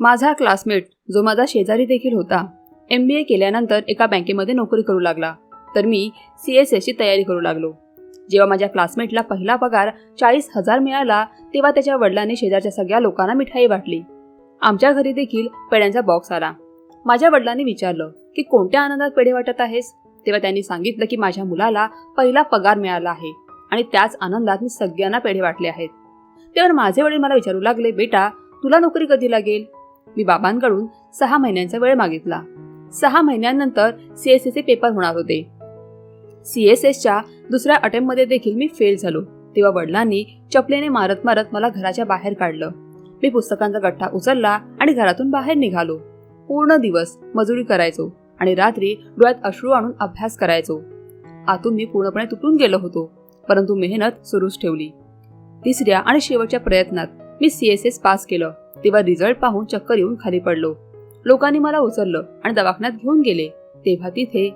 माझा क्लासमेट जो माझा शेजारी देखील होता एम बी ए केल्यानंतर एका बँकेमध्ये नोकरी करू लागला. तर मी सी एस एसची तयारी करू लागलो. जेव्हा माझ्या क्लासमेटला पहिला पगार चाळीस हजार मिळाला तेव्हा त्याच्या वडिलांनी शेजारच्या सगळ्या लोकांना मिठाई वाटली. आमच्या घरी देखील पेढ्यांचा बॉक्स आला. माझ्या वडिलांनी विचारलं की कोणत्या आनंदात पेढे वाटत आहेस? तेव्हा त्यांनी सांगितलं की माझ्या मुलाला पहिला पगार मिळाला आहे आणि त्याच आनंदात मी सगळ्यांना पेढे वाटले आहेत. तेव्हा माझे वडील मला विचारू लागले बेटा तुला नोकरी कधी लागेल? मी बाबांकडून सहा महिन्यांचा वेळ मागितला. सहा महिन्यांनंतर सी एस चे पेपर होणार होते. सी एस एसच्या दुसऱ्या अटेम्प्टमध्ये देखील मी फेल झालो तेव्हा वडिलांनी चपलेने मारत मारत मला घराच्या बाहेर काढलं. मी पुस्तकांचा गठ्ठा उचलला आणि घरातून बाहेर निघालो. पूर्ण दिवस मजुरी करायचो आणि रात्री डोळ्यात अश्रू आणून अभ्यास करायचो. आतून मी पूर्णपणे तुटून गेलो होतो परंतु मेहनत सुरूच ठेवली. तिसऱ्या आणि शेवटच्या प्रयत्नात मी सी एस एस पास केलं. तेव्हा रिझल्ट पाहून चक्कर येऊन खाली पडलो. लोकांनी मला उचललं आणि दवाखान्यात घेऊन गेले. तेव्हा तिथे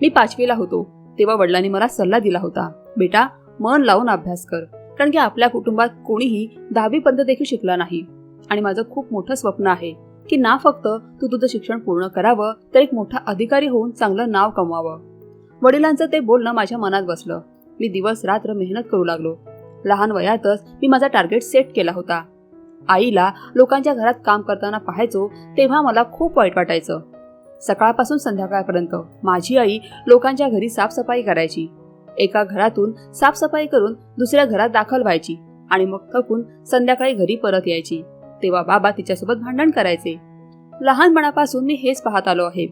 मी पाचवीला होतो. तेव्हा वडिलांनी मला सल्ला दिला होता बेटा मन लावून अभ्यास कर कारण की आपल्या कुटुंबात कोणीही दहावी पर्यंत देखील शिकला नाही. आणि माझं खूप मोठं स्वप्न आहे की ना फक्त तू तुझं शिक्षण पूर्ण करावं तर एक मोठा अधिकारी होऊन चांगलं नाव कमवावं. वडिलांचं ते बोलणं माझ्या मनात बसलं. मी दिवस रात्र मेहनत करू लागलो. लहान वयातच मी माझा टार्गेट सेट केला होता. आईला लोकांच्या घरात काम करताना पाहायचो तेव्हा मला खूप वाईट वाटायचं. सकाळपासून संध्याकाळपर्यंत माझी आई लोकांच्या घरी साफसफाई करायची. एका घरातून साफसफाई करून दुसऱ्या घरात दाखल व्हायची आणि मग थकून संध्याकाळी घरी परत यायची. तेव्हा बाबा तिच्यासोबत भांडण करायचे. लहानपणापासून मी हेच पाहत आलो आहे.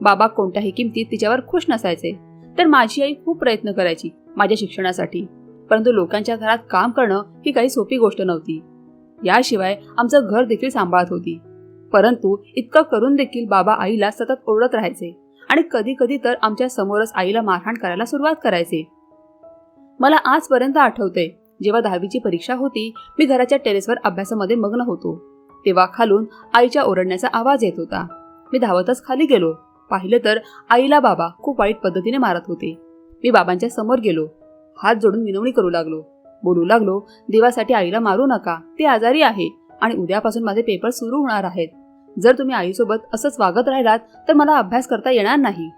बाबा कोणत्याही किमतीत तिच्यावर खुश नसायचे. तर माझी आई खूप प्रयत्न करायची माझ्या शिक्षणासाठी. परंतु लोकांच्या घरात काम करणं ही काही सोपी गोष्ट नव्हती. याशिवाय आमचं घर देखील सांभाळत होती. परंतु इतकं करून देखील बाबा आईला सतत ओरडत राहायचे आणि कधी कधी तर आमच्या समोरच आईला मारहाण करायला सुरुवात करायचे. मला आजपर्यंत आठवते जेव्हा दहावीची परीक्षा होती मी घराच्या टेरेसवर अभ्यासामध्ये मग्न होतो. तेव्हा खालून आईच्या ओरडण्याचा आवाज येत होता. मी धावतच खाली गेलो. पाहिलं तर आईला बाबा खूप वाईट पद्धतीने मारत होते. मी बाबांच्या समोर गेलो. हात जोडून विनवणी करू लागलो. बोलू लागलो देवासाठी आईला मारू नका ती आजारी आहे आणि उद्यापासून माझे पेपर सुरू होणार आहेत. जर तुम्ही आईसोबत असंच वागत राहिलात तर मला अभ्यास करता येणार नाही.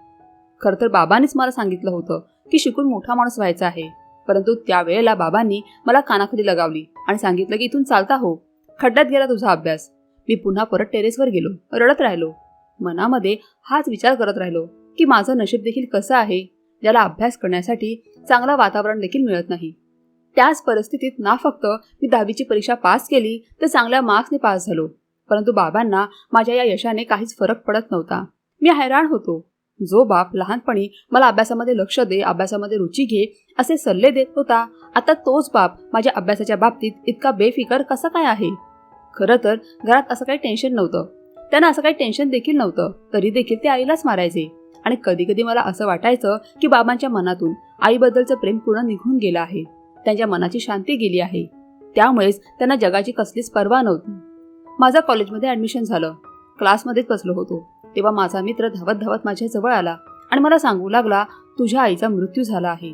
खरं तर बाबांनीच मला सांगितलं होतं की शिकून मोठा माणूस व्हायचा आहे. परंतु त्यावेळेला बाबांनी मला कानाखाली लगावली आणि सांगितलं की इथून चालता हो. खड्ड्यात गेला तुझा अभ्यास. मी पुन्हा परत टेरेसवर गेलो रडत राहिलो. मनामध्ये हाच विचार करत राहिलो की माझं नशीब देखील कसं आहे? ज्याला अभ्यास करण्यासाठी चांगलं वातावरण देखील मिळत नाही. त्याच परिस्थितीत ना फक्त मी दहावीची परीक्षा पास केली तर चांगल्या मार्क्सने पास झालो. परंतु बाबांना माझ्या या यशाने काहीच फरक पडत नव्हता. मी हैराण होतो. जो बाप लहानपणी मला अभ्यासामध्ये लक्ष दे अभ्यासामध्ये रुची घे असे सल्ले देत होता आता तोच बाप माझ्या अभ्यासाच्या बाबतीत इतका बेफिकर कसा काय आहे? खरं तर घरात असं काही टेन्शन नव्हतं. त्यांना असं काही टेन्शन देखील नव्हतं. तरी देखील ते आईलाच मारायचे. आणि कधी कधी मला असं वाटायचं की बाबांच्या मनातून आईबद्दलचं प्रेम पूर्ण निघून गेलं आहे. त्यांच्या मनाची शांती गेली आहे. त्यामुळेच त्यांना जगाची कसलीच पर्वा नव्हती. माझा कॉलेजमध्ये ॲडमिशन झालं. क्लासमध्येच बसलो होतो. तेव्हा माझा मित्र धावत धावत माझ्या जवळ आला आणि मला सांगू लागला तुझ्या आईचा मृत्यू झाला आहे.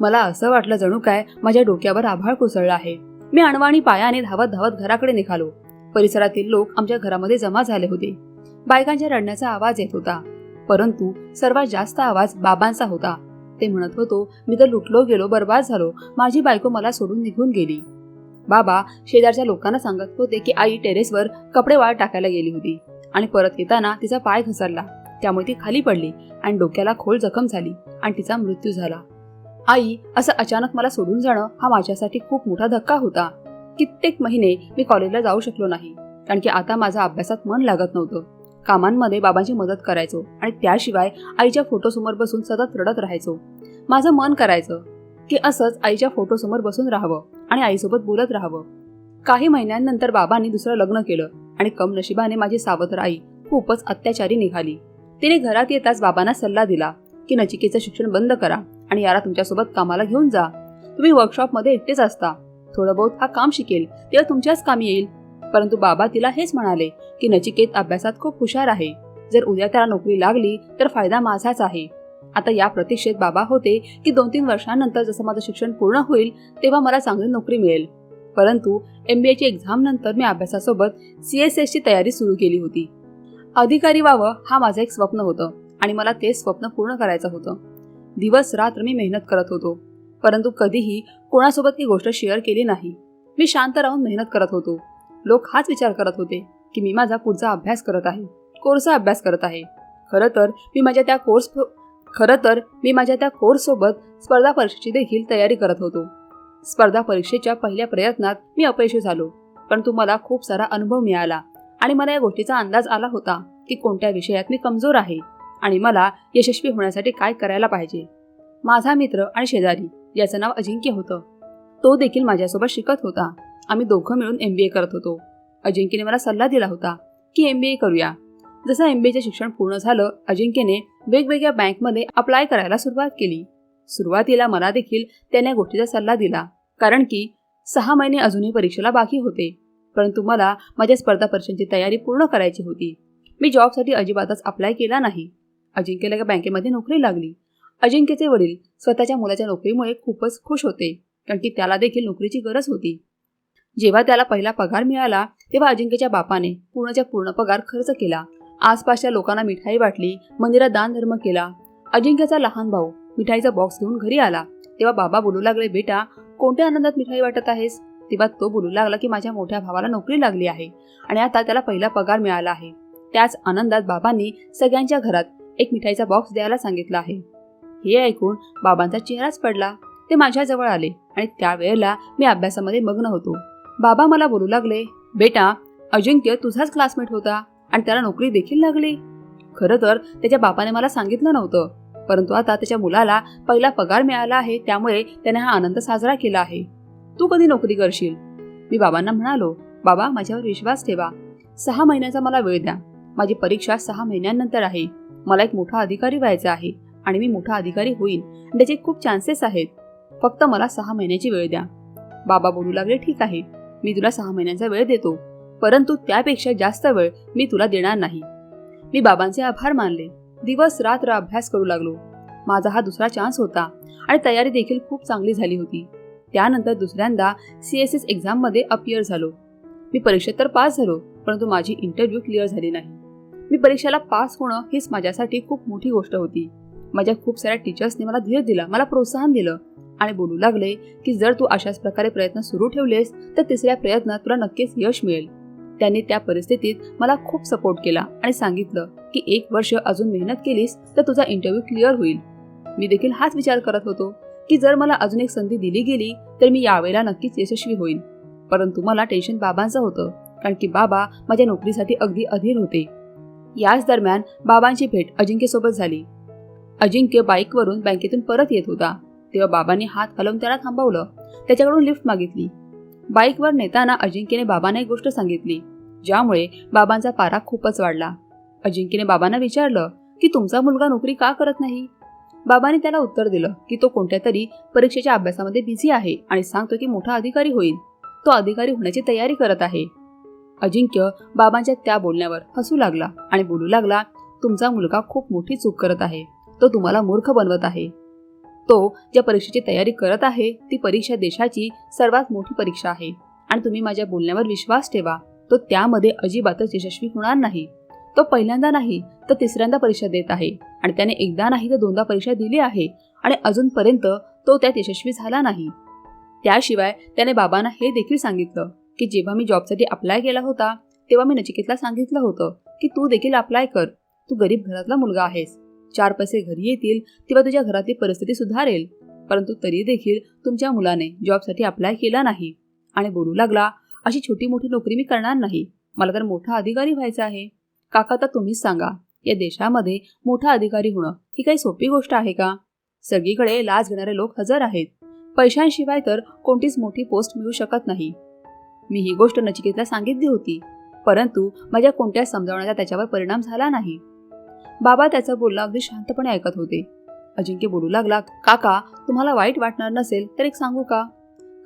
मला असं वाटलं जणू काय माझ्या डोक्यावर आभाळ कोसळलं आहे. मी अणवाणी पायाने धावत धावत घराकडे निघालो. परिसरातील लोक आमच्या घरामध्ये जमा झाले होते. बायकांच्या रडण्याचा आवाज येत होता. परंतु सर्वात जास्त आवाज बाबांचा होता. ते म्हणत होतो मी तर लुटलो गेलो बर्बाद झालो. माझी बायको मला सोडून निघून गेली. बाबा शेजारच्या लोकांना सांगत होते की आई टेरेसवर कपडे वाळ टाकायला गेली होती आणि परत येताना तिचा पाय घसरला. त्यामुळे ती खाली पडली आणि डोक्याला खोल जखम झाली आणि तिचा मृत्यू झाला. आई असं अचानक मला सोडून जाणं हा माझ्यासाठी खूप मोठा धक्का होता. कित्येक महिने मी कॉलेजला जाऊ शकलो नाही. कारण की आता माझा अभ्यासात मन लागत नव्हतं. कामांमध्ये बाबांची मदत करायचो आणि त्याशिवाय आईच्या फोटोसमोर बसून सतत रडत राहायचो. माझं मन करायचं की असंच आईच्या फोटोसमोर बसून राहावं आणि आईसोबत बोलत राहावं. काही महिन्यांनंतर बाबांनी दुसरं लग्न केलं आणि कम नशिबाने माझी सावत्र आई खूपच अत्याचारी निघाली. तिने घरात येताच बाबांना सल्ला दिला की नचिकेचं शिक्षण बंद करा आणि याला तुमच्यासोबत कामाला घेऊन जा. तुम्ही वर्कशॉपमध्ये एकटेच असता. थोडं बहुत हा काम शिकेल तेव्हा तुमच्याच कामी येईल. परंतु बाबा तिला हेच म्हणाले की नचिकेत अभ्यासात खूप हुशार आहे. जर उद्या त्याला नोकरी लागली तर फायदा माझाच आहे. आता या प्रतीक्षेत बाबा होते की दोन तीन वर्षांनंतर जसं माझं शिक्षण पूर्ण होईल तेव्हा मला चांगली नोकरी मिळेल. परंतु एम बी एची एक्झाम नंतर मी अभ्यासासोबत सी एस एसची तयारी सुरू केली होती. अधिकारी व्हावं हा माझं एक स्वप्न होतं आणि मला ते स्वप्न पूर्ण करायचं होतं. दिवस रात्र मी मेहनत करत होतो. परंतु कधीही कोणासोबत ही गोष्ट शेअर केली नाही. मी शांत राहून मेहनत करत होतो. लोक हाच विचार करत होते. की मी माझा पुढचा अभ्यास करत आहे. कोर्सचा अभ्यास करत आहे. खरं तर मी माझ्या त्या कोर्स खरं तर मी माझ्या त्या कोर्ससोबत स्पर्धा परीक्षेची देखील तयारी करत होतो. स्पर्धा परीक्षेच्या पहिल्या प्रयत्नात मी अपयशी झालो. परंतु मला खूप सारा अनुभव मिळाला आणि मला या गोष्टीचा अंदाज आला होता की कोणत्या विषयात मी कमजोर आहे आणि मला यशस्वी होण्यासाठी काय करायला पाहिजे. माझा मित्र आणि शेजारी याचं नाव अजिंक्य होतं. तो देखील माझ्यासोबत शिकत होता. आम्ही दोघं मिळून एम बी ए करत होतो. अजिंक्यने मला सल्ला दिला होता की एम बी ए करूया. जसं एम बी एचे शिक्षण पूर्ण झालं अजिंक्यने वेगवेगळ्या बँकमध्ये अप्लाय करायला सुरुवात केली. सुरुवातीला मला देखील त्याने गोष्टीचा सल्ला दिला कारण की सहा महिने अजूनही परीक्षेला बाकी होते. परंतु मला माझ्या स्पर्धा परीक्षांची तयारी पूर्ण करायची होती. मी जॉबसाठी अजिबातच अप्लाय केला नाही. अजिंक्यला एका बँकेमध्ये नोकरी लागली. अजिंक्यचे वडील स्वतःच्या मुलाच्या नोकरीमुळे खूपच खुश होते कारण की त्याला देखील नोकरीची गरज होती. जेव्हा त्याला पहिला पगार मिळाला तेव्हा अजिंक्यच्या बापाने पूर्णच्या पूर्ण पगार खर्च केला. आसपासच्या लोकांना मिठाई वाटली मंदिरात दानधर्म केला. अजिंक्यचा लहान भाऊ मिठाईचा बॉक्स घेऊन घरी आला. तेव्हा बाबा बोलू लागले बेटा कोणत्या आनंदात मिठाई वाटत आहेस? तेव्हा तो बोलू लागला की माझ्या मोठ्या भावाला नोकरी लागली आहे आणि आता त्याला पहिला पगार मिळाला आहे. त्याच आनंदात बाबांनी सगळ्यांच्या घरात एक मिठाईचा बॉक्स द्यायला सांगितलं आहे. हे ऐकून बाबांचा चेहराच पडला. ते माझ्याजवळ आले आणि त्यावेळेला मी अभ्यासामध्ये मग्न होतो. बाबा मला बोलू लागले बेटा अजिंक्य तुझाच क्लासमेट होता आणि त्याला नोकरी देखील लागली. खरं तर त्याच्या बापाने मला सांगितलं नव्हतं परंतु आता त्याच्या मुलाला पहिला पगार मिळाला आहे त्यामुळे त्याने हा आनंद साजरा केला आहे. तू कधी नोकरी करशील? मी बाबांना म्हणालो बाबा माझ्यावर विश्वास ठेवा. सहा महिन्याचा मला वेळ द्या. माझी परीक्षा सहा महिन्यांनंतर आहे. मला एक मोठा अधिकारी व्हायचा आहे आणि मी मोठा अधिकारी होईन. त्याचे खूप चान्सेस आहेत. फक्त मला सहा महिन्याची वेळ द्या. बाबा बोलू लागले ठीक आहे. मी तुला सहा महिन्यांचा वेळ देतो. परंतु त्यापेक्षा जास्त वेळ मी तुला देणार नाही. मी बाबांचे आभार मानले. दिवस रात्र अभ्यास करू लागलो. माझा हा दुसरा चान्स होता आणि तयारी देखील खूप चांगली झाली होती. त्यानंतर दुसऱ्यांदा सी एस एस एक्झाममध्ये अपियर झालो. मी परीक्षेत तर पास झालो परंतु माझी इंटरव्ह्यू क्लिअर झाली नाही. मी परीक्षेला पास होणं हीच माझ्यासाठी खूप मोठी गोष्ट होती. माझ्या खूप साऱ्या टीचर्सने मला धीर दिला मला प्रोत्साहन दिलं. आणि बोलू लागले की जर तू अशाच प्रकारे प्रयत्न सुरू ठेवलेस तर तिसऱ्या प्रयत्नात तुला नक्कीच यश मिळेल. त्यांनी त्या परिस्थितीत मला खूप सपोर्ट केला आणि सांगितलं की एक वर्ष अजून मेहनत केलीस तर तुझा इंटरव्ह्यू क्लिअर होईल. मी देखील हाच विचार करत होतो की जर मला अजून एक संधी दिली गेली तर मी यावेळेला नक्कीच यशस्वी होईल परंतु मला टेन्शन बाबांचं होतं कारण की बाबा माझ्या नोकरीसाठी अगदी अधीर होते. याच दरम्यान बाबांची भेट अजिंक्यसोबत झाली. अजिंक्य बाईकवरून बँकेतून परत येत होता. तेव्हा बाबांनी हात हलवून त्याला थांबवलं. त्याच्याकडून लिफ्ट मागितली. बाईकवर नेताना अजिंक्यने बाबांना एक गोष्ट सांगितली ज्यामुळे बाबांचा पारा खूपच वाढला. अजिंक्यने बाबांना विचारलं की तुमचा मुलगा नोकरी का करत नाही? बाबांनी त्याला उत्तर दिलं की तो कोणत्या तरी परीक्षेच्या अभ्यासामध्ये बिझी आहे आणि सांगतो की मोठा अधिकारी होईल. तो अधिकारी होण्याची तयारी करत आहे. अजिंक्य बाबांच्या त्या बोलण्यावर हसू लागला आणि बोलू लागला तुमचा मुलगा खूप मोठी चूक करत आहे. तो तुम्हाला मूर्ख बनवत आहे. तो ज्या परीक्षेची तयारी करत आहे ती परीक्षा देशाची सर्वात मोठी परीक्षा आहे. आणि तुम्ही माझ्या बोलण्यावर विश्वास ठेवा. तो त्यामध्ये अजिबातच यशस्वी होणार नाही. तो पहिल्यांदा नाही तर तिसऱ्यांदा परीक्षा देत आहे. आणि त्याने एकदा नाही तर दोनदा परीक्षा दिली आहे. आणि अजूनपर्यंत तो त्यात यशस्वी झाला नाही. त्याशिवाय त्याने बाबांना हे देखील सांगितलं की जेव्हा मी जॉबसाठी अप्लाय केला होता तेव्हा मी नचिकेतला सांगितलं होतं की तू देखील अप्लाय कर. तू गरीब घरातला मुलगा आहेस. चार पैसे घरी येतील तेव्हा तुझ्या घरातली परिस्थिती सुधारेल. परंतु तरी देखील तुमच्या मुलाने जॉबसाठी अप्लाय केला नाही. आणि बोलू लागला अशी छोटी मोठी नोकरी मी करणार नाही. मला तर मोठा अधिकारी व्हायचा आहे. काका तर तुम्हीच सांगा. या देशामध्ये मोठा अधिकारी होणं ही काही सोपी गोष्ट आहे का? सगळीकडे लाच घेणारे लोक हजर आहेत. पैशांशिवाय तर कोणतीच मोठी पोस्ट मिळू शकत नाही. मी ही गोष्ट नचिकेतला सांगितली होती. परंतु माझ्या कोणत्याच समजावण्याचा त्याच्यावर परिणाम झाला नाही. बाबा त्याचं बोलणं अगदी शांतपणे ऐकत होते. अजिंक्य बोलू लागला काका तुम्हाला वाईट वाटणार नसेल तर एक सांगू का?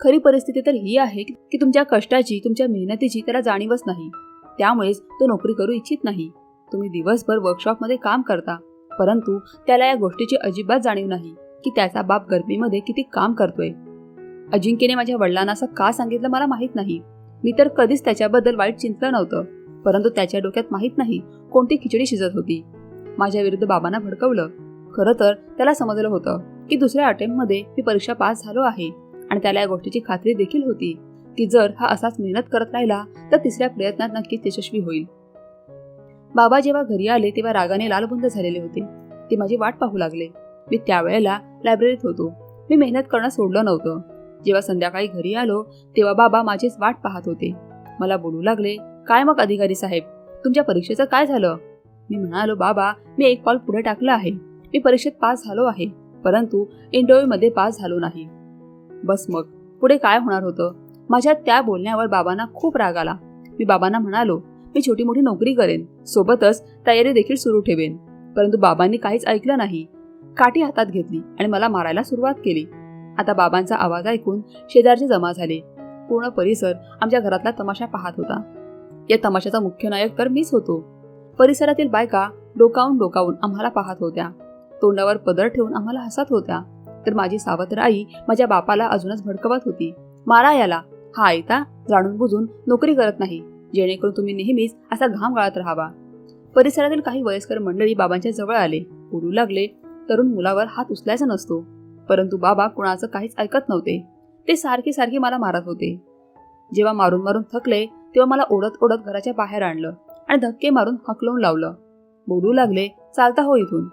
खरी परिस्थिती तर ही आहे की तुमच्या कष्टाची तुमच्या मेहनतीची त्याला जाणीवच नाही. त्यामुळेच तो नोकरी करू इच्छित नाही. तुम्ही दिवसभर वर्कशॉपमध्ये काम करता परंतु त्याला या गोष्टीची अजिबात जाणीव नाही की त्याचा बाप गर्मीमध्ये किती काम करतोय. अजिंक्यने माझ्या वडिलांना असं का सांगितलं मला माहीत नाही. मी तर कधीच त्याच्याबद्दल वाईट चिंतलं नव्हतं परंतु त्याच्या डोक्यात माहीत नाही कोणती खिचडी शिजत होती. माझ्या विरुद्ध बाबांना भडकवलं. खरं तर त्याला समजलं होतं की दुसऱ्या अटेम्प्टमध्ये मी परीक्षा पास झालो आहे आणि त्याला या गोष्टीची खात्री देखील होती. की जर हा असाच मेहनत करत राहिला तर तिसऱ्या प्रयत्नात नक्कीच यशस्वी होईल. बाबा जेव्हा घरी आले तेव्हा रागाने लालबुंद झालेले होते. ते माझी वाट पाहू लागले. मी त्यावेळेला लायब्ररीत होतो. मी मेहनत करणं सोडलं नव्हतं. जेव्हा संध्याकाळी घरी आलो तेव्हा बाबा माझीच वाट पाहत होते. मला बोलू लागले काय मग अधिकारी साहेब? तुमच्या परीक्षेचं काय झालं? मी म्हणालो बाबा मी एक पाऊल पुढे टाकलं आहे. मी परीक्षेत पास झालो आहे परंतु इंटरव्ह्यूमध्ये पास झालो नाही. बस मग पुढे काय होणार होतं? माझ्या त्या बोलण्यावर बाबांना खूप राग आला. मी बाबांना म्हणालो मी छोटी मोठी नोकरी करेन सोबतच तयारी देखील सुरू ठेवेन. परंतु बाबांनी काहीच ऐकलं नाही. काठी हातात घेतली आणि मला मारायला सुरुवात केली. आता बाबांचा आवाज ऐकून शेजारचे जमा झाले. पूर्ण परिसर आमच्या घरातला तमाशा पाहत होता. या तमाशाचा मुख्य नायक तर मीच होतो. परिसरातील बायका डोकावून डोकावून आम्हाला पाहत होत्या. तोंडावर पदर ठेवून आम्हाला हसत होत्या. तर माझी सावत्र आई माझ्या बापाला अजूनच भडकवत होती. मारा याला. हा आयता जाणून बुजून नोकरी करत नाही. जेणेकरून तुम्ही नेहमीच असा घाम गाळत राहावा. परिसरातील काही वयस्कर मंडळी बाबांच्या जवळ आले. बोलू लागले. तरुण मुलावर हात उचलायचा नसतो. परंतु बाबा कुणाचं काहीच ऐकत नव्हते. ते सारखे सारखे मला मारत होते. जेव्हा मारून मारून थकले तेव्हा मला ओढत ओढत घराच्या बाहेर आणलं. आणि धक्के मारून हकलवून लावलं. बोलू लागले चालता हो इथून.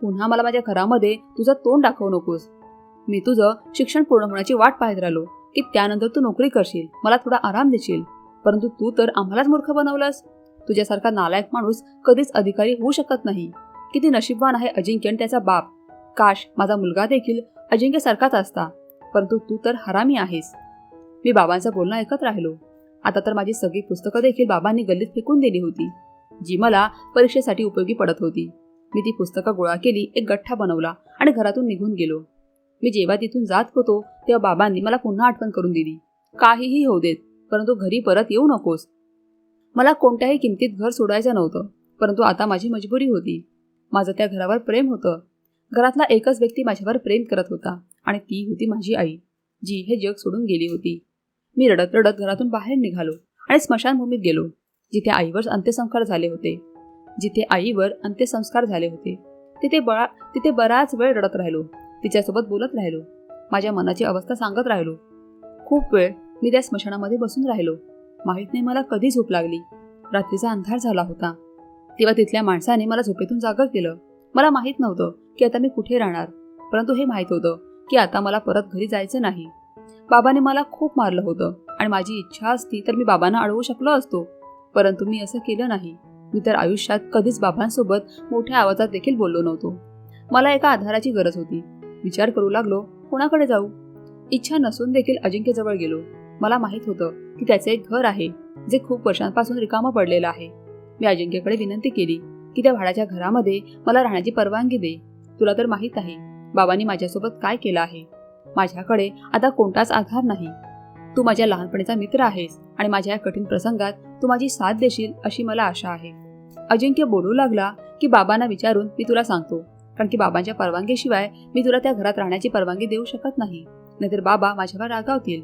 पुन्हा मला माझ्या घरामध्ये तुझं तोंड दाखवू नकोस. मी तुझं शिक्षण पूर्ण होण्याची वाट पाहत राहिलो की त्यानंतर तू नोकरी करशील मला थोडा आराम देशील. परंतु तू तर आम्हालाच मूर्ख बनवलंस. तुझ्यासारखा नालायक माणूस कधीच अधिकारी होऊ शकत नाही. किती नशीबवान आहे अजिंक्य आणि त्याचा बाप. काश माझा मुलगा देखील अजिंक्यसारखाच असता. परंतु तू तर हरामी आहेस. मी बाबांचं बोलणं ऐकत राहिलो. आता तर माझी सगळी पुस्तकं देखील बाबांनी गल्लीत फेकून दिली होती जी मला परीक्षेसाठी उपयोगी पडत होती. मी ती पुस्तकं गोळा केली एक गठ्ठा बनवला आणि घरातून निघून गेलो. मी जेव्हा तिथून जात होतो तेव्हा बाबांनी मला पुन्हा आठवण करून दिली. काहीही होऊ देत परंतु घरी परत येऊ नकोस. मला कोणत्याही किमतीत घर सोडायचं नव्हतं परंतु आता माझी मजबुरी होती. माझं त्या घरावर प्रेम होतं. घरातला एकच व्यक्ती माझ्यावर प्रेम करत होता आणि ती होती माझी आई जी हे जग सोडून गेली होती. मी रडत रडत घरातून बाहेर निघालो आणि स्मशानभूमीत गेलो जिथे आईवर अंत्यसंस्कार झाले होते. जिथे आईवर अंत्यसंस्कार झाले होते. तिथे बळा तिथे बराच वेळ रडत राहिलो तिच्यासोबत बोलत राहिलो माझ्या मनाची अवस्था सांगत राहिलो. खूप वेळ मी त्या स्मशानामध्ये बसून राहिलो. माहीत नाही मला कधी झोप लागली. रात्रीचा अंधार झाला होता. तेव्हा तिथल्या माणसाने मला झोपेतून जागं केलं. मला माहीत नव्हतं की आता मी कुठे राहणार परंतु हे माहीत होतं की आता मला परत घरी जायचं नाही. बाबाने मला खूप मारलं होतं. आणि माझी इच्छा असती तर मी बाबांना अडवू शकलो असतो. परंतु मी असं केलं नाही. मी तर आयुष्यात कधीच बाबांसोबत मोठ्या आवाजात देखील बोललो नव्हतो. मला एका आधाराची गरज होती. विचार करू लागलो कोणाकडे जाऊ? इच्छा नसून देखील अजिंक्यजवळ गेलो. मला माहीत होतं की त्याचे एक घर आहे जे खूप वर्षांपासून रिकामं पडलेलं आहे. मी अजिंक्यकडे विनंती केली की त्या भाड्याच्या घरामध्ये मला राहण्याची परवानगी दे. तुला तर माहीत आहे बाबांनी माझ्यासोबत काय केलं आहे. माझ्याकडे आता कोणताच आधार नाही. तू माझ्या लहानपणीचा मित्र आहेस आणि माझ्या या कठीण प्रसंगात तू माझी साथ देशील अशी मला आशा आहे. अजिंक्य बोलू लागला की बाबांना विचारून मी तुला सांगतो कारण की बाबांच्या परवानगीशिवाय मी तुला त्या घरात राहण्याची परवानगी देऊ शकत नाही. नाहीतर बाबा माझ्यावर रागावतील.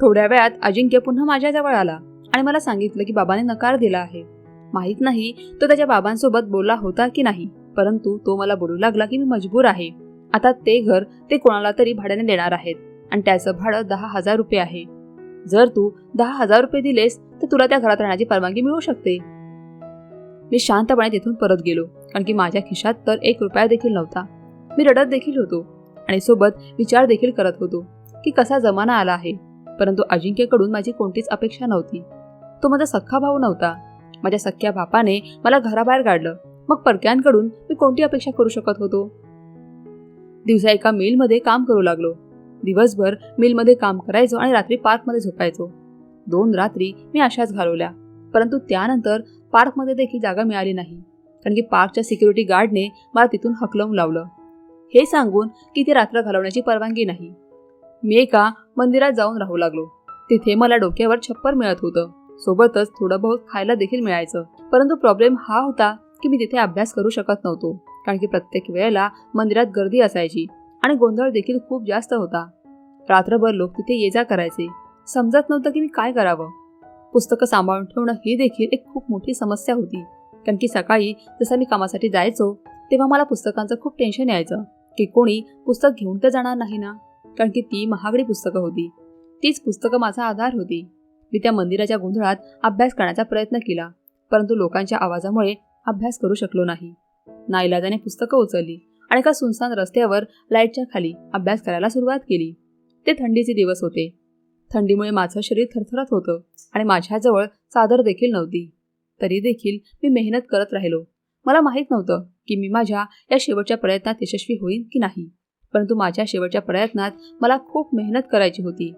थोड्या वेळात अजिंक्य पुन्हा माझ्याजवळ आला आणि मला सांगितलं की बाबाने नकार दिला आहे. माहीत नाही तो त्याच्या बाबांसोबत बोलला होता की नाही परंतु तो मला बोलू लागला की मी मजबूर आहे. आता ते घर ते कोणाला तरी भाड्याने देणार आहेत. आणि त्याचं भाडं दहा हजार रुपये आहे. जर तू दहा हजार रुपये दिलेस तर तुला त्या घरात राहण्याची परवानगी मिळू शकते. मी शांतपणे तिथून परत गेलो कारण की माझ्या खिशात तर एक रुपया देखील नव्हता. मी रडत देखील होतो आणि सोबत विचार देखील करत होतो की कसा जमाना आला आहे. परंतु अजिंक्यकडून माझी कोणतीच अपेक्षा नव्हती. तो माझा सख्खा भाऊ नव्हता. माझ्या सख्ख्या बापाने मला घराबाहेर काढलं. मग परक्यांकडून मी कोणती अपेक्षा करू शकत होतो? दिवसा एका मिलमध्ये काम करू लागलो. दिवसभर मिलमध्ये काम करायचो आणि रात्री पार्कमध्ये झोपायचो. दोन रात्री मी अशाच घालवल्या. परंतु त्यानंतर पार्कमध्ये देखील जागा मिळाली नाही. कारण की पार्कच्या सिक्युरिटी गार्डने मला तिथून हकलवून लावलं. हे सांगून की ती रात्र घालवण्याची परवानगी नाही. मी एका मंदिरात जाऊन राहू लागलो. तिथे मला डोक्यावर छप्पर मिळत होतं. सोबतच थोडं बहुत खायला देखील मिळायचं. परंतु प्रॉब्लेम हा होता की मी तिथे अभ्यास करू शकत नव्हतो कारण की प्रत्येक वेळेला मंदिरात गर्दी असायची आणि गोंधळ देखील खूप जास्त होता. रात्रभर लोक तिथे ये जा करायचे. समजत नव्हतं की मी काय करावं. पुस्तकं सांभाळून ठेवणं ही देखील एक खूप मोठी समस्या होती कारण की सकाळी जसं मी कामासाठी जायचो तेव्हा मला पुस्तकांचं खूप टेन्शन यायचं की कोणी पुस्तक घेऊन तर जाणार नाही ना? कारण की ती महागडी पुस्तकं होती. तीच पुस्तकं माझा आधार होती. मी त्या मंदिराच्या गोंधळात अभ्यास करण्याचा प्रयत्न केला परंतु लोकांच्या आवाजामुळे अभ्यास करू शकलो नाही. नाईलाजाने पुस्तकं उचलली आणि एका सुनसान रस्त्यावर लाईटच्या खाली अभ्यास करायला सुरुवात केली. ते थंडीचे दिवस होते. थंडीमुळे माझं शरीर थरथरत होतं आणि माझ्याजवळ चादर देखील नव्हती. तरी देखील मी मेहनत करत राहिलो. मला माहीत नव्हतं की मी माझ्या या शेवटच्या प्रयत्नात यशस्वी होईन की नाही. परंतु माझ्या शेवटच्या प्रयत्नात मला खूप मेहनत करायची होती.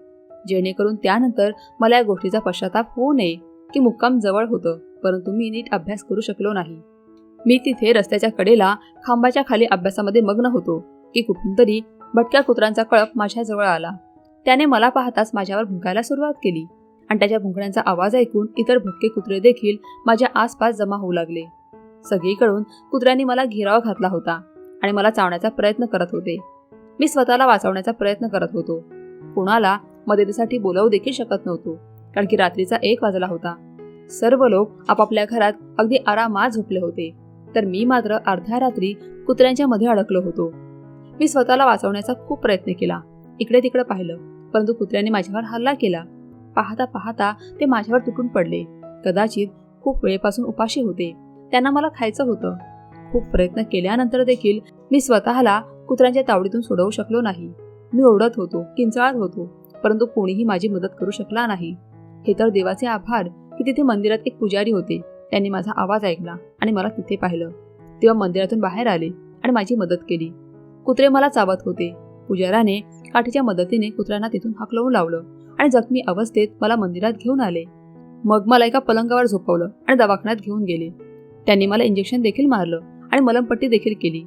जेणेकरून त्यानंतर मला या गोष्टीचा पश्चाताप होऊ नये की मुक्काम जवळ होतं. परंतु मी नीट अभ्यास करू शकलो नाही. मी तिथे रस्त्याच्या कडेला खांबाच्या खाली अभ्यासामध्ये मग्न होतो की कुठून तरी भटक्या कुत्र्यांचा कळप माझ्याजवळ आला. त्याने मला पाहताच माझ्यावर भुंकायला सुरुवात केली आणि त्याच्या भुंकण्याचा आवाज ऐकून इतर भटके कुत्रे देखील माझ्या आसपास जमा होऊ लागले. सगळीकडून कुत्र्यांनी मला घेराव घातला होता आणि मला चावण्याचा प्रयत्न करत होते. मी स्वतःला वाचवण्याचा प्रयत्न करत होतो. कुणाला मदतीसाठी बोलावू देखील शकत नव्हतो कारण की रात्रीचा एक वाजला होता. सर्व लोक आपापल्या घरात अगदी आरामात झोपले होते. तर मी मात्र अर्ध्या रात्री कुत्र्यांच्या मध्ये अडकलो होतो. मी स्वतःला वाचवण्याचा खूप प्रयत्न केला. इकडे तिकडे पाहिलं परंतु कुत्र्याने माझ्यावर हल्ला केला. पाहता पाहता ते माझ्यावर तुटून पडले. कदाचित खूप वेळेपासून उपाशी होते. त्यांना मला खायचं होतं. खूप प्रयत्न केल्यानंतर देखील मी स्वतःला कुत्र्यांच्या तावडीतून सोडवू शकलो नाही. मी ओरडत होतो किंचाळत होतो परंतु कोणीही माझी मदत करू शकला नाही. हे तर देवाचे आभार. की तिथे मंदिरात एक पुजारी होते. त्यांनी माझा आवाज ऐकला आणि मला तिथे पाहिलं. तेव्हा मंदिरातून बाहेर आले आणि माझी मदत केली. कुत्रे मला चावत होते. पुजाराने काठीच्या मदतीने कुत्र्यांना तिथून हकलवून लावलं आणि जखमी अवस्थेत मला मंदिरात घेऊन आले. मग मला एका पलंगावर झोपवलं आणि दवाखान्यात घेऊन गेले. त्यांनी मला इंजेक्शन देखील मारलं आणि मलमपट्टी देखील केली.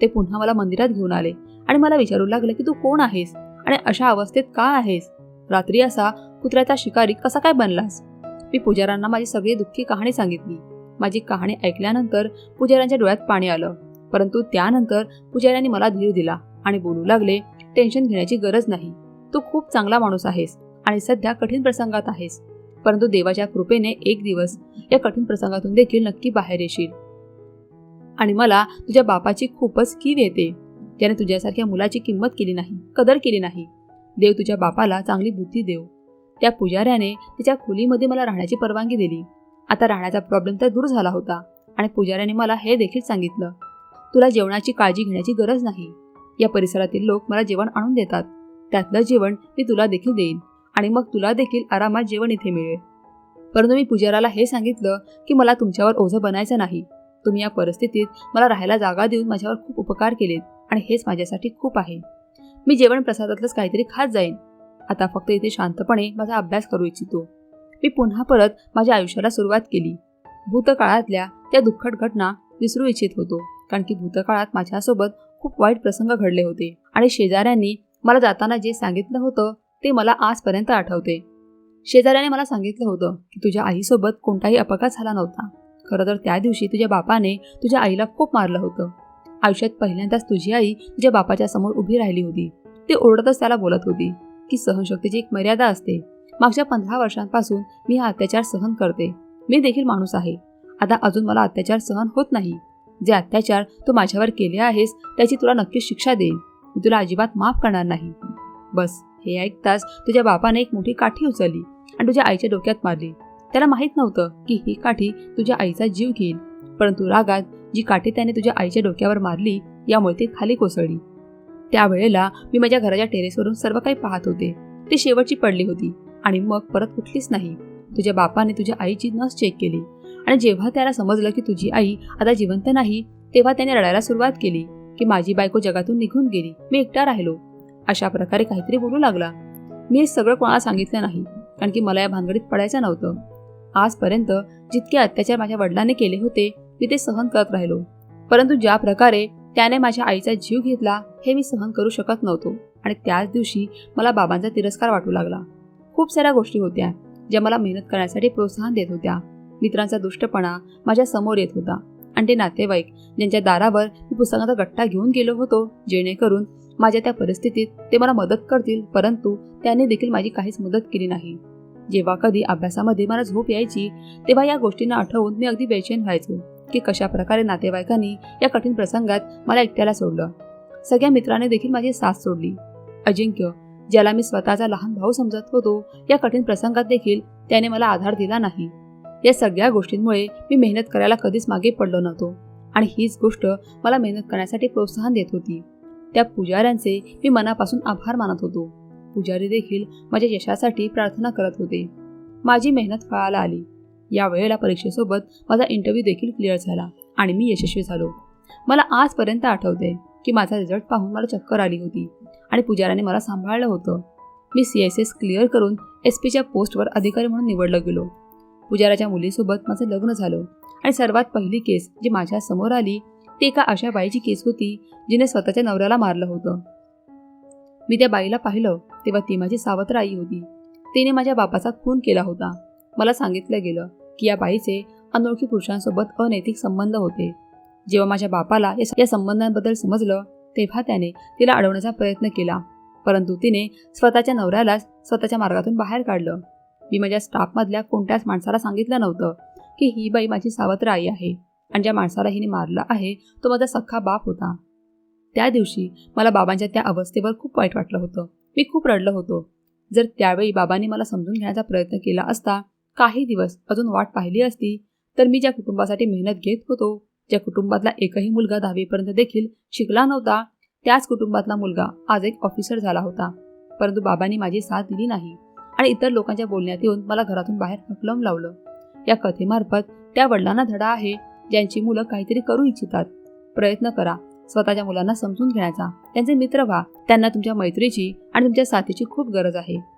ते पुन्हा मला मंदिरात घेऊन आले आणि मला विचारू लागलं की तू कोण आहेस आणि अशा अवस्थेत का आहेस? रात्री असा कुत्र्याचा शिकारी कसा काय बनलास? मी पुजाऱ्यांना माझी सगळी दुःखी कहाणी सांगितली. माझी कहाणी ऐकल्यानंतर पुजाऱ्यांच्या डोळ्यात पाणी आलं. परंतु त्यानंतर पुजाऱ्यांनी मला धीर दिला आणि बोलू लागले टेन्शन घेण्याची गरज नाही. तू खूप चांगला माणूस आहेस आणि सध्या कठीण प्रसंगात आहेस. परंतु देवाच्या कृपेने एक दिवस या कठीण प्रसंगातून देखील नक्की बाहेर येशील. आणि मला तुझ्या बापाची खूपच कीव येते. ज्याने तुझ्यासारख्या मुलाची किंमत केली नाही कदर केली नाही. देव तुझ्या बापाला चांगली बुद्धी देव. त्या पुजाऱ्याने तिच्या खोलीमध्ये मला राहण्याची परवानगी दिली. आता राहण्याचा प्रॉब्लेम तर दूर झाला होता आणि पुजाऱ्याने मला हे देखील सांगितलं. तुला जेवणाची काळजी घेण्याची गरज नाही. या परिसरातील लोक मला जेवण आणून देतात. त्यातलं जेवण मी तुला देखील देईन आणि मग तुला देखील आरामात जेवण इथे मिळेल. परंतु मी पुजाराला हे सांगितलं की मला तुमच्यावर ओझं बनायचं नाही. तुम्ही या परिस्थितीत मला राहायला जागा देऊन माझ्यावर खूप उपकार केलेत आणि हेच माझ्यासाठी खूप आहे. मी जेवण प्रसादातलंच काहीतरी खात जाईन. आता फक्त इथे शांतपणे माझा अभ्यास करू इच्छितो. मी पुन्हा परत माझ्या आयुष्याला सुरुवात केली. भूतकाळातल्या त्या दुःखद घटना विसरू इच्छित होतो कारण की भूतकाळात माझ्यासोबत खूप वाईट प्रसंग घडले होते आणि शेजाऱ्यांनी मला जाताना जे सांगितलं होतं ते मला आजपर्यंत आठवते. शेजाऱ्याने मला सांगितलं होतं की तुझ्या आईसोबत कोणताही अपघात झाला नव्हता. खरं तर त्या दिवशी तुझ्या बापाने तुझ्या आईला खूप मारलं होतं. आयुष्यात पहिल्यांदाच तुझी आई तुझ्या बापाच्या समोर उभी राहिली होती. ती ओरडतच त्याला बोलत होती. की सहनशक्तीची एक मर्यादा असते. मागच्या पंधरा वर्षांपासून मी हा अत्याचार सहन करते. मी देखील माणूस आहे. आता अजून मला अत्याचार सहन होत नाही. जे अत्याचार तू माझ्यावर केले आहेस त्याची तुला नक्कीच शिक्षा देईन मी तुला अजिबात माफ करणार नाही. बस हे ऐकताच तुझ्या बापाने एक मोठी काठी उचलली आणि तुझ्या आईच्या डोक्यात मारली. त्याला माहीत नव्हतं की ही काठी तुझ्या आईचा जीव घेईल. परंतु रागात जी काठी त्याने तुझ्या आईच्या डोक्यावर मारली यामुळे ती खाली कोसळली. त्यावेळेला मी माझ्या घराच्या टेरेसवरून सर्व काही पाहत होते. ती शेवटची पडली होती आणि मग परत उठलीच नाही. तुझ्या बापाने तुझ्या आईची नस चेक केली आणि जेव्हा त्याला समजलं की तुझी आई आता जिवंत नाही तेव्हा त्याने रडायला सुरुवात केली की माझी बायको जगातून निघून गेली. मी एकटा राहिलो. अशा प्रकारे काहीतरी बोलू लागला. मी हे सगळं कोणाला सांगितलं नाही कारण की मला या भानगडीत पडायचं नव्हतं. आजपर्यंत जितके अत्याचार माझ्या वडिलांनी केले होते मी ते सहन करत राहिलो. परंतु ज्या प्रकारे त्याने माझ्या आईचा जीव घेतला हे मी सहन करू शकत नव्हतो. आणि त्याच दिवशी मला बाबांचा तिरस्कार वाटू लागला. खूप साऱ्या गोष्टी होत्या ज्या मला मेहनत करण्यासाठी प्रोत्साहन देत होत्या. मित्रांचा दुष्टपणा माझ्यासमोर येत होता. आणि ते नातेवाईक ज्यांच्या दारावर मी पुस्तकाचा गट्टा घेऊन गेलो होतो जेणेकरून माझ्या त्या परिस्थितीत ते मला मदत करतील परंतु त्यांनी देखील माझी काहीच मदत केली नाही. जेव्हा कधी अभ्यासामध्ये मला झोप यायची तेव्हा या गोष्टींना आठवून मी अगदी बेचैन व्हायचो. की कशा प्रकारे नातेवाईकांनी या कठीण प्रसंगात मला एकट्याला सोडलं. सगळ्या मित्रांनी देखील माझी साथ सोडली. अजिंक्य ज्याला मी स्वतःचा लहान भाऊ समजत होतो या कठीण प्रसंगात देखील त्याने मला आधार दिला नाही. या सगळ्या गोष्टींमुळे मी मेहनत करायला कधीच मागे पडलो नव्हतो आणि हीच गोष्ट मला मेहनत करण्यासाठी प्रोत्साहन देत होती. त्या पुजाऱ्यांचे मी मनापासून आभार मानत होतो. पुजारी देखील माझ्या यशासाठी प्रार्थना करत होते. माझी मेहनत फळाला आली. या वेळेला परीक्षेसोबत माझा इंटरव्ह्यू देखील क्लिअर झाला आणि मी यशस्वी झालो. मला आजपर्यंत आठवते की माझा रिझल्ट पाहून मला चक्कर आली होती आणि पुजाऱ्याने मला सांभाळलं होतं. मी सी एस एस क्लिअर करून एस पीच्या पोस्टवर अधिकारी म्हणून निवडलं गेलो. पुजाराच्या मुलीसोबत माझं लग्न झालं आणि सर्वात पहिली केस जी माझ्यासमोर आली ती एका अशा बाईची केस होती जिने स्वतःच्या नवऱ्याला मारलं होतं. मी त्या बाईला पाहिलं तेव्हा ती माझी सावत्र आई होती. तिने माझ्या बापाचा खून केला होता. मला सांगितलं गेलं की या बाईचे अनोळखी पुरुषांसोबत अनैतिक संबंध होते. जेव्हा माझ्या बापाला या संबंधांबद्दल समजलं तेव्हा त्याने तिला अडवण्याचा प्रयत्न केला. परंतु तिने स्वतःच्या नवऱ्यालाच स्वतःच्या मार्गातून बाहेर काढलं. मी माझ्या स्टाफमधल्या कोणत्याच माणसाला सांगितलं नव्हतं की ही बाई माझी सावत्र आई आहे आणि ज्या माणसाला हिने मारलं आहे तो माझा सख्खा बाप होता. त्या दिवशी मला बाबांच्या त्या अवस्थेवर खूप वाईट वाटलं होतं. मी खूप रडलं होतो. जर त्यावेळी बाबांनी मला समजून घेण्याचा प्रयत्न केला असता काही दिवस अजून वाट पाहिली असती तर मी ज्या कुटुंबासाठी मेहनत घेत होतो ज्या कुटुंबातला एकही मुलगा दहावीपर्यंत देखील शिकला नव्हता त्याच कुटुंबातला मुलगा आज एक ऑफिसर झाला होता. परंतु बाबांनी माझी साथ दिली नाही आणि इतर लोकांच्या बोलण्यात येऊन मला घरातून बाहेर हकलम लावलं. या कथेमार्फत त्या वडिलांना धडा आहे ज्यांची मुलं काहीतरी करू इच्छितात. प्रयत्न करा स्वतःच्या मुलांना समजून घेण्याचा. त्यांचे मित्र व्हा त्यांना तुमच्या मैत्रीची आणि तुमच्या साथीची खूप गरज आहे.